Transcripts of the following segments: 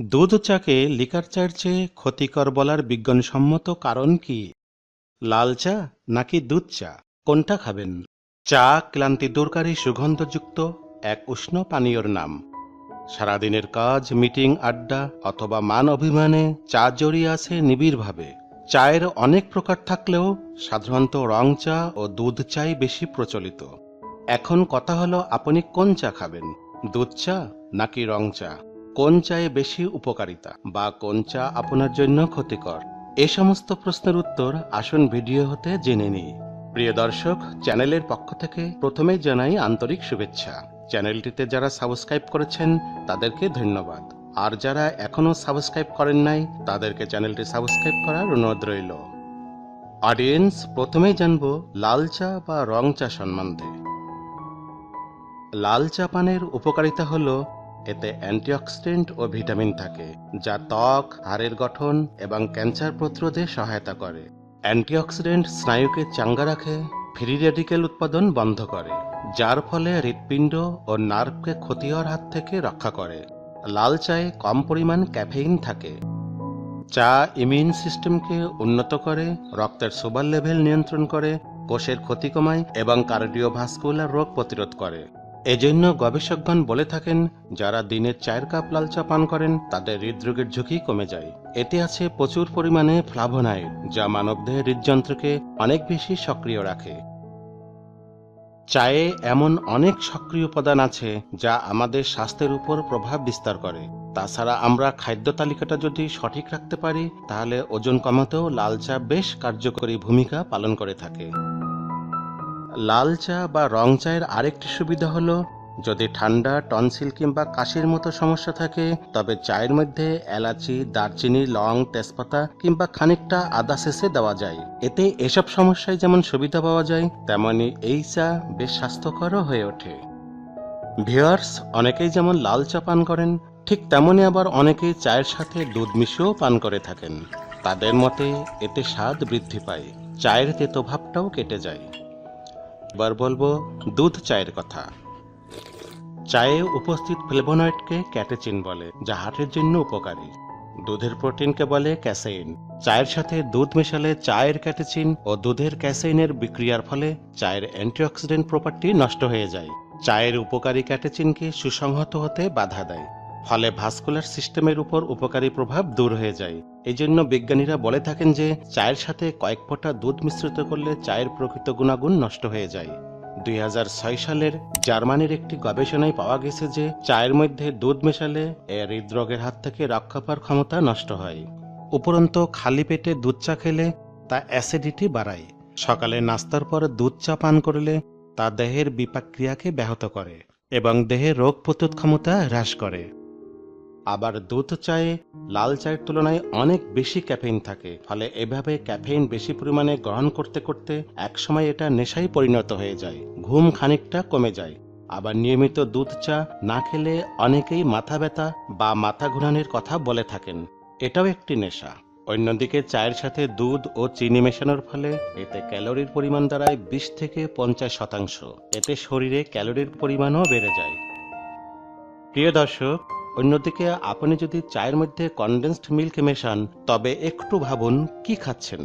দুধ চাকে লিকার চায়ের চেয়ে ক্ষতিকর বলার বিজ্ঞানসম্মত কারণ কি? লাল চা নাকি দুধ চা? কোনটা খাবেন? চা ক্লান্তি দূরকারী সুগন্ধযুক্ত এক উষ্ণ পানীয়র নাম। সারাদিনের কাজ, মিটিং, আড্ডা অথবা মান অভিমানে চা জড়িয়ে আছে নিবিড়ভাবে। চায়ের অনেক প্রকার থাকলেও সাধারণত রং চা ও দুধ চাই বেশি প্রচলিত। এখন কথা হলো আপনি কোন চা খাবেন, দুধ চা নাকি রং চা? কোন চায়ে বেশি উপকারিতা বা কোন চা আপনার জন্য ক্ষতিকর? এ সমস্ত প্রশ্নের উত্তর আসুন ভিডিও হতে জেনে নিই। প্রিয় দর্শক, চ্যানেলের পক্ষ থেকে প্রথমেই জানাই আন্তরিক শুভেচ্ছা। চ্যানেলটিতে যারা সাবস্ক্রাইব করেছেন, তাদেরকে ধন্যবাদ। আর যারা এখনও সাবস্ক্রাইব করেন নাই, তাদেরকে চ্যানেলটি সাবস্ক্রাইব করার অনুরোধ রইল। অডিয়েন্স, প্রথমেই জানব লাল চা বা রং চা সম্বন্ধে। লাল চা পানের উপকারিতা হলো এতে অ্যান্টিঅক্সিডেন্ট ও ভিটামিন থাকে, যা ত্বক, হাড়ের গঠন এবং ক্যান্সার প্রতিরোধে সহায়তা করে। অ্যান্টিঅক্সিডেন্ট স্নায়ুকে চাঙ্গা রাখে, ফ্রি রেডিকেল উৎপাদন বন্ধ করে, যার ফলে হৃৎপিণ্ড ও নার্ভকে ক্ষতি হওয়ার হাত থেকে রক্ষা করে। লাল চায়ে কম পরিমাণ ক্যাফেইন থাকে চা ইমিউন সিস্টেমকে উন্নত করে, রক্তের সুগার লেভেল নিয়ন্ত্রণ করে, কোষের ক্ষতি কমায় এবং কার্ডিওভাস্কুলার রোগ প্রতিরোধ করে। এজন্য গবেষকগণ বলে থাকেন, যারা দিনে চায়ের কাপ লাল চা পান করেন, তাদের হৃদরোগের ঝুঁকি কমে যায়। এতে আছে প্রচুর পরিমাণে ফ্লাভোনাইড, যা মানবদেহের হৃদযন্ত্রকে অনেক বেশি সক্রিয় রাখে। চায়ে এমন অনেক সক্রিয় উপাদান আছে, যা আমাদের স্বাস্থ্যের উপর প্রভাব বিস্তার করে। তাছাড়া আমরা খাদ্য তালিকাটা যদি সঠিক রাখতে পারি, তাহলে ওজন কমাতেও লাল চা বেশ কার্যকরী ভূমিকা পালন করে থাকে। লাল চা বা রং চায়ের আরেকটি সুবিধা হলো, যদি ঠান্ডা, টনসিল কিংবা কাশির মতো সমস্যা থাকে, তবে চায়ের মধ্যে এলাচি, দারচিনি, লং, তেজপাতা কিংবা খানিকটা আদা শেষে দেওয়া যায়। এতে এসব সমস্যায় যেমন সুবিধা পাওয়া যায়, তেমনি এই চা বেশ স্বাস্থ্যকরও হয়ে ওঠে। ভিওয়ার্স অনেকেই যেমন লাল চা পান করেন, ঠিক তেমনি আবার অনেকেই চায়ের সাথে দুধ মিশিয়েও পান করে থাকেন। তাদের মতে, এতে স্বাদ বৃদ্ধি পায়, চায়ের তেতো ভাবটাও কেটে যায়। এবার বলব, দুধ চায়ের কথা। চায়ে উপস্থিত ফ্লেভোনয়েডকে ক্যাটেচিন বলে, যা হার্টের জন্য উপকারী। দুধের প্রোটিনকে বলে ক্যাসেইন। চায়ের সাথে দুধ মেশালে চায়ের ক্যাটেচিন ও দুধের ক্যাসেইনের বিক্রিয়ার ফলে চায়ের অ্যান্টিঅক্সিডেন্ট প্রপার্টি নষ্ট হয়ে যায়। চায়ের উপকারী ক্যাটেচিনকে সুসংহত হতে বাধা দেয়। ফলে ভাস্কুলার সিস্টেমের উপর উপকারী প্রভাব দূর হয়ে যায়। এই জন্য বিজ্ঞানীরা বলে থাকেন যে, চায়ের সাথে কয়েক ফোঁটা দুধ মিশ্রিত করলে চায়ের প্রকৃত গুণাগুণ নষ্ট হয়ে যায়। দুই হাজার ছয় সালের জার্মানির একটি গবেষণায় পাওয়া গেছে যে, চায়ের মধ্যে দুধ মেশালে এর হৃদরোগের হাত থেকে রক্ষা পাওয়ার ক্ষমতা নষ্ট হয়। উপরন্ত, খালি পেটে দুধ চা খেলে তা অ্যাসিডিটি বাড়ায়। সকালে নাস্তার পর দুধ চা পান করলে তা দেহের বিপাক ক্রিয়াকে ব্যাহত করে এবং দেহের রোগ প্রতিরোধ ক্ষমতা হ্রাস করে। আবার দুধ চায়ে, লাল চায়ের তুলনায় অনেক বেশি ক্যাফেইন থাকে। ফলে এভাবে ক্যাফেইন বেশি পরিমাণে গ্রহণ করতে করতে একসময় এটা নেশায় পরিণত হয়ে যায়। ঘুম খানিকটা কমে যায়। আবার নিয়মিত দুধ চা না খেলে অনেকেই মাথা ব্যথা বা মাথা ঘুরানোর কথা বলে থাকেন। এটাও একটি নেশা। অন্যদিকে চায়ের সাথে দুধ ও চিনি মেশানোর ফলে এতে ক্যালোরির পরিমাণ দাঁড়ায় বিশ থেকে পঞ্চাশ শতাংশ। এতে শরীরে ক্যালোরির পরিমাণও বেড়ে যায়। প্রিয় দর্শক অন্যদিকে আপনি যদি চায়ের মধ্যে কনডেন্সড মিল্ক মেশান, তবে একটু ভাবুন কি খাচ্ছেন।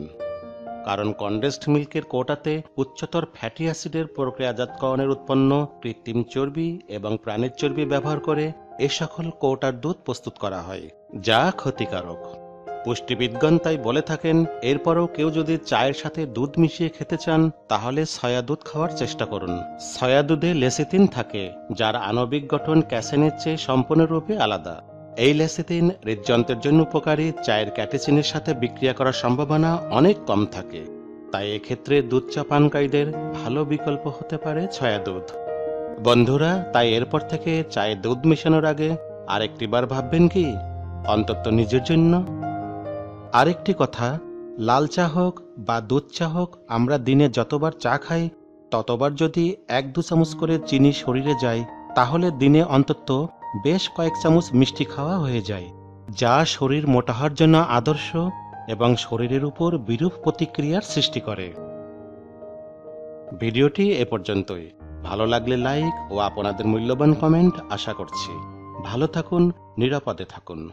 কারণ কনডেন্সড মিল্কের কোটাতে উচ্চতর ফ্যাটি অ্যাসিডের প্রক্রিয়াজাতকরণের উৎপন্ন কৃত্রিম চর্বি এবং প্রাণীর চর্বি ব্যবহার করে এ সকল কোটার দুধ প্রস্তুত করা হয়, যা ক্ষতিকারক। পুষ্টিবিদগণ তাই বলে থাকেন, এরপরও কেউ যদি চায়ের সাথে দুধ মিশিয়ে খেতে চান, তাহলে সয়া দুধ খাওয়ার চেষ্টা করুন। সয়া দুধে লেসিতিন থাকে, যার আণবিক গঠন ক্যাসেনের চেয়ে সম্পূর্ণরূপে আলাদা। এই লেসিতিন হৃদযন্ত্রের জন্য উপকারী, চায়ের ক্যাটেচিনের সাথে বিক্রিয়া করার সম্ভাবনা অনেক কম থাকে। তাই এক্ষেত্রে দুধ চা পানকারীদের ভালো বিকল্প হতে পারে ছয়া দুধ। বন্ধুরা, তাই এরপর থেকে চায়ে দুধ মেশানোর আগে আরেকটিবার ভাববেন কি? অন্তত নিজের জন্য আরেকটি কথা, লাল চা হোক বা দুধ চা হোক, আমরা দিনে যতবার চা খাই, ততবার যদি এক দু চামচ করে চিনি শরীরে যায়, তাহলে দিনে অন্তত বেশ কয়েক চামচ মিষ্টি খাওয়া হয়ে যায়। যা শরীর মোটাহার জন্য আদর্শ এবং শরীরের উপর বিরূপ প্রতিক্রিয়ার সৃষ্টি করে। ভিডিওটি এ পর্যন্তই। ভালো লাগলে লাইক ও আপনাদের মূল্যবান কমেন্ট আশা করছি। ভালো থাকুন, নিরাপদে থাকুন।